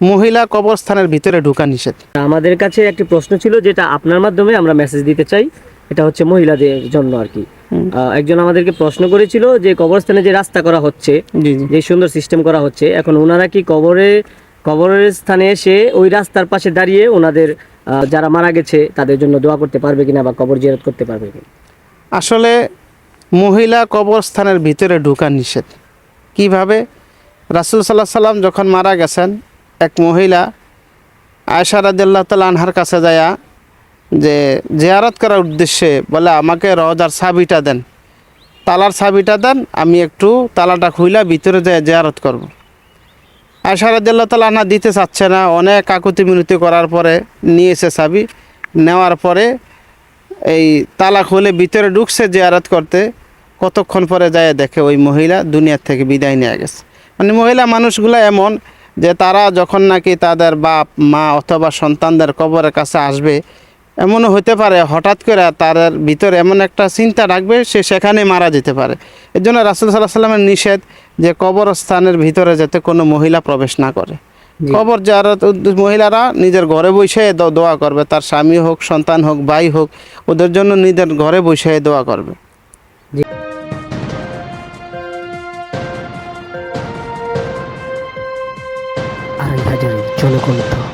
মহিলা কবরস্থানের ভিতরে ঢুকা নিষেধ। আমাদের কাছে একটি প্রশ্ন ছিল যেটা আপনার মাধ্যমে আমরা মেসেজ দিতে চাই এটা হচ্ছে মহিলাদের জন্য আর কি। একজন আমাদেরকে প্রশ্ন করেছিল যে কবরস্থানে যে রাস্তা করা হচ্ছে যে সুন্দর সিস্টেম করা হচ্ছে এখন ওনারা কি কবরে কবরের স্থানে এসে ওই রাস্তার পাশে দাঁড়িয়ে ওনাদের যারা মারা গেছে তাদের জন্য দোয়া করতে পারবে কিনা বা কবর জিয়ারত করতে পারবে কিনা? আসলে মহিলা কবরস্থানের ভিতরে ঢুকা নিষেধ। কীভাবে? রাসুল সাল্লাহ সাল্লাম যখন মারা গেছেন এক মহিলা আয়সা রাদিল্লাহ তাল আনহার কাছে যায়া যে জেয়ারত করার উদ্দেশ্যে বলে, আমাকে রজার সাবিটা দেন। তালার সাবিটা দেন, আমি একটু তালাটা খুইলা ভিতরে যায় জেয়ারত করব। আয়সা রাদিল্লাহ তাল আনহা দিতে চাচ্ছে না। অনেক কাকুতি মিনতি করার পরে নিয়েছে সাবি নেওয়ার পরে এই তালা খুলে ভিতরে ঢুকছে জেয়ারত করতে। কতক্ষণ পরে যায় দেখে ওই মহিলা দুনিয়ার থেকে বিদায় নিয়ে গেছে। মানে মহিলা মানুষগুলো এমন যে তারা যখন নাকি তাদের বাপ মা অথবা সন্তানদের কবরের কাছে আসবে এমনও হতে পারে হঠাৎ করে তাদের ভিতরে এমন একটা চিন্তা রাখবে সে সেখানে মারা যেতে পারে। এর জন্য রাসুল সাল্লাহ সাল্লামের নিষেধ যে কবরস্থানের ভিতরে যাতে কোনো মহিলা প্রবেশ না করে। কবর যারা মহিলারা নিজের ঘরে বসে দোয়া করবে তার স্বামী হোক সন্তান হোক ভাই হোক ওদের জন্য নিজের ঘরে বসে দোয়া করবে। জনকণ্ঠ